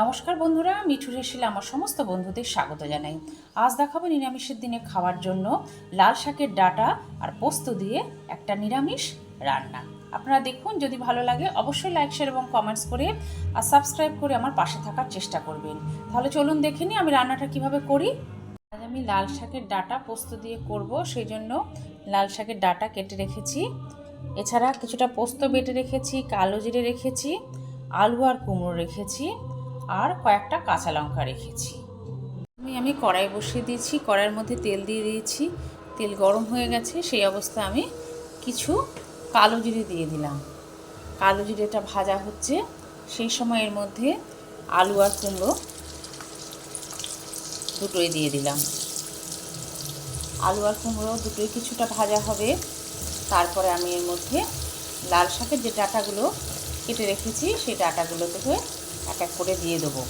নমস্কার বন্ধুরা মিঠুর হেসেলে আমার সমস্ত বন্ধুদের স্বাগত জানাই। আজ দেখাবো নিরামিষের দিনে খাওয়ার জন্য লাল শাকের ডাটা আর পোস্ত দিয়ে একটা নিরামিষ রান্না। আপনারা দেখুন, যদি ভালো লাগে অবশ্যই লাইক, শেয়ার এবং কমেন্টস করে আর সাবস্ক্রাইব করে আমার পাশে থাকার চেষ্টা করবেন। তাহলে চলুন দেখে নিই আমি রান্নাটা কীভাবে করি। আজ আমি লাল শাকের ডাটা, পোস্ত দিয়ে করব, সেই জন্য লাল শাকের ডাটা কেটে রেখেছি। এছাড়া কিছুটা পোস্ত বেটে রেখেছি, কালো জিরে রেখেছি, আলু আর কুমড়ো রেখেছি। আর কয়েকটা কাঁচা লঙ্কা রেখেছি। আমি কড়াই বসিয়ে দিয়েছি, কড়াইয়ের মধ্যে তেল দিয়ে দিয়েছি। তেল গরম হয়ে গেছে, সেই অবস্থায় আমি কিছু কালো জিরে দিয়ে দিলাম। কালো জিরেটা ভাজা হচ্ছে, সেই সময় এর মধ্যে আলু আর কুমড়ো দুটোই দিয়ে দিলাম। আলু আর কুমড়ো দুটোই কিছুটা ভাজা হবে। তারপরে আমি এর মধ্যে লাল শাকের যে ডাটাগুলো কেটে রেখেছি, সেই ডাটাগুলো থেকে এক এক করে দিয়ে দেবো।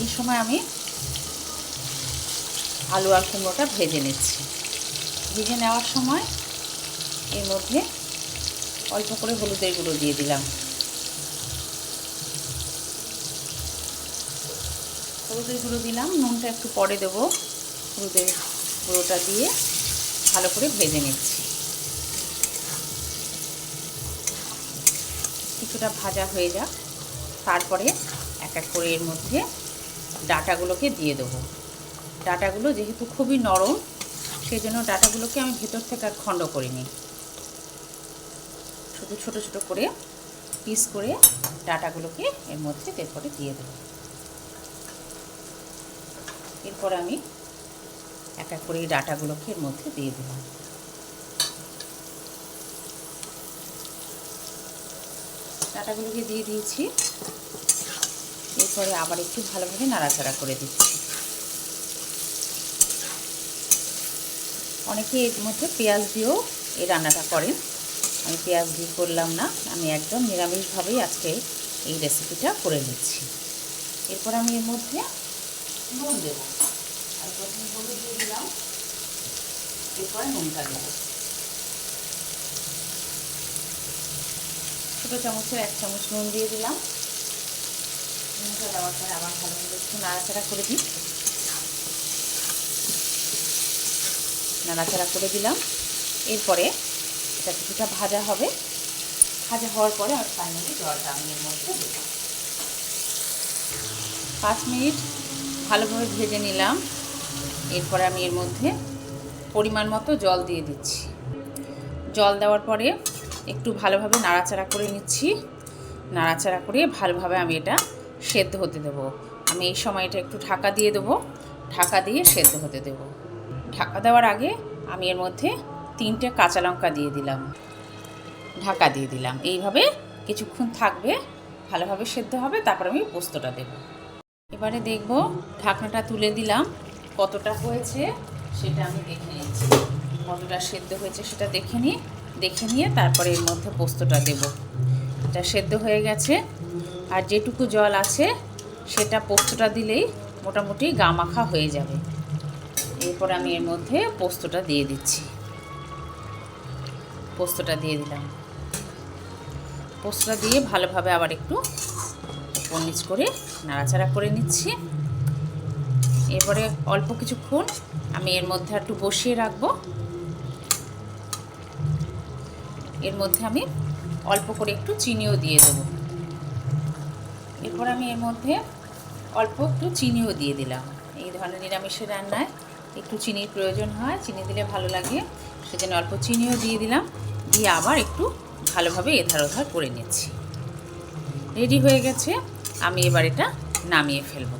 এই সময় আমি আলু আর কুমড়োটা ভেজে নিচ্ছি। ভেজে নেওয়ার সময় এর মধ্যে অল্প করে হলুদের গুঁড়ো দিয়ে দিলাম। হলুদের গুঁড়ো দিলাম, নুনটা একটু পরে দেবো। হলুদের গুঁড়োটা দিয়ে ভালো করে ভেজে নিচ্ছি। কিছুটা ভাজা হয়ে যাক। তারপরে এক এক করে এর মধ্যে ডাটাগুলোকে দিয়ে দেবো। ডাটাগুলো যেহেতু খুবই নরম সেই জন্য ডাটাগুলোকে আমি ভেতর থেকে আর খণ্ড করিনি। শুধু ছোট ছোট করে পিস করে ডাটাগুলোকে এর মধ্যে এরপরে দিয়ে দেবো। এরপর আমি এক এক করে এই ডাটাগুলোকে এর মধ্যে দিয়ে দিলাম। ডাটাগুলোকে দিয়ে দিয়েছি। এরপরে আবার একটু ভালোভাবে নাড়াচাড়া করে দিচ্ছি। অনেকে এর মধ্যে পেঁয়াজ দিয়েও এই রান্নাটা করেন। আমি পেঁয়াজ দিয়ে করলাম না। আমি একদম নিরামিষভাবেই আজকে এই রেসিপিটা করে নিচ্ছি। এরপর আমি এর মধ্যে নুন দেব। আর প্রথমে হলুদ দিয়ে দিলাম। এরপরে নুনটা দেবো। ছোটো চামচের এক চামচ নুন দিয়ে দিলাম। নুনটা দেওয়ার পরে আবার ভালোভাবে একটু নাড়াচাড়া করে দিই। নাড়াচাড়া করে দিলাম। এরপরে এটা কিছুটা ভাজা হবে। ভাজা হওয়ার পরে আর ফাইনালি জলটা আমি এর মধ্যে দেবো পাঁচ মিনিট ভালোভাবে ভেজে নিলাম। এরপরে আমি এর মধ্যে পরিমাণ মতো জল দিয়ে দিচ্ছি। জল দেওয়ার পরে একটু ভালোভাবে নাড়াচাড়া করে নিচ্ছি। নাড়াচাড়া করে ভালোভাবে আমি এটা সেদ্ধ হতে দেব। আমি এই সময় এটা একটু ঢাকা দিয়ে দেবো। ঢাকা দিয়ে সেদ্ধ হতে দেব। ঢাকা দেওয়ার আগে আমি এর মধ্যে তিনটে কাঁচা লঙ্কা দিয়ে দিলাম। ঢাকা দিয়ে দিলাম। এইভাবে কিছুক্ষণ থাকবে। ভালোভাবে সেদ্ধ হবে। তারপর আমি পোস্তটা দেব। এবারে দেখব ঢাকনাটা তুলে দিলাম। কতটা হয়েছে সেটা আমি দেখে নিচ্ছি। কতটা সেদ্ধ হয়েছে সেটা দেখে নিই। দেখে নিয়ে তারপরে এর মধ্যে পোস্তটা দেব। এটা সেদ্ধ হয়ে গেছে। আর যেটুকু জল আছে, সেটা পোস্তটা দিলেই মোটামুটি গা মাখা হয়ে যাবে। এরপর আমি এর মধ্যে পোস্তটা দিয়ে দিচ্ছি। পোস্তটা দিয়ে দিলাম। পোস্তটা দিয়ে ভালোভাবে আবার একটু উপর নিচ করে নাড়াচাড়া করে নিচ্ছি। এরপরে অল্প কিছুক্ষণ আমি এর মধ্যে একটু বসিয়ে রাখব। এর মধ্যে আমি অল্প করে একটু চিনিও দিয়ে দেবো। এরপর আমি এর মধ্যে অল্প একটু চিনিও দিয়ে দিলাম। এই ধরনের নিরামিষের রান্নায় একটু চিনির প্রয়োজন হয়, চিনি দিলে ভালো লাগে। সেজন্য অল্প চিনিও দিয়ে দিলাম। দিয়ে আবার একটু ভালোভাবে এধার ওধার করে নিচ্ছি। রেডি হয়ে গেছে। আমি এবার এটা নামিয়ে ফেলব।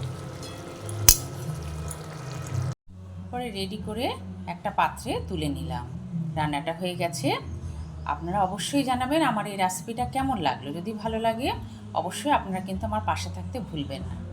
পরে রেডি করে একটা পাত্রে তুলে নিলাম। রান্নাটা হয়ে গেছে। আপনারা অবশ্যই জানাবেন আমার এই রেসিপিটা কেমন লাগল। যদি ভালো লাগে, অবশ্যই আপনারা কিন্তু আমার পাশে থাকতে ভুলবেন না।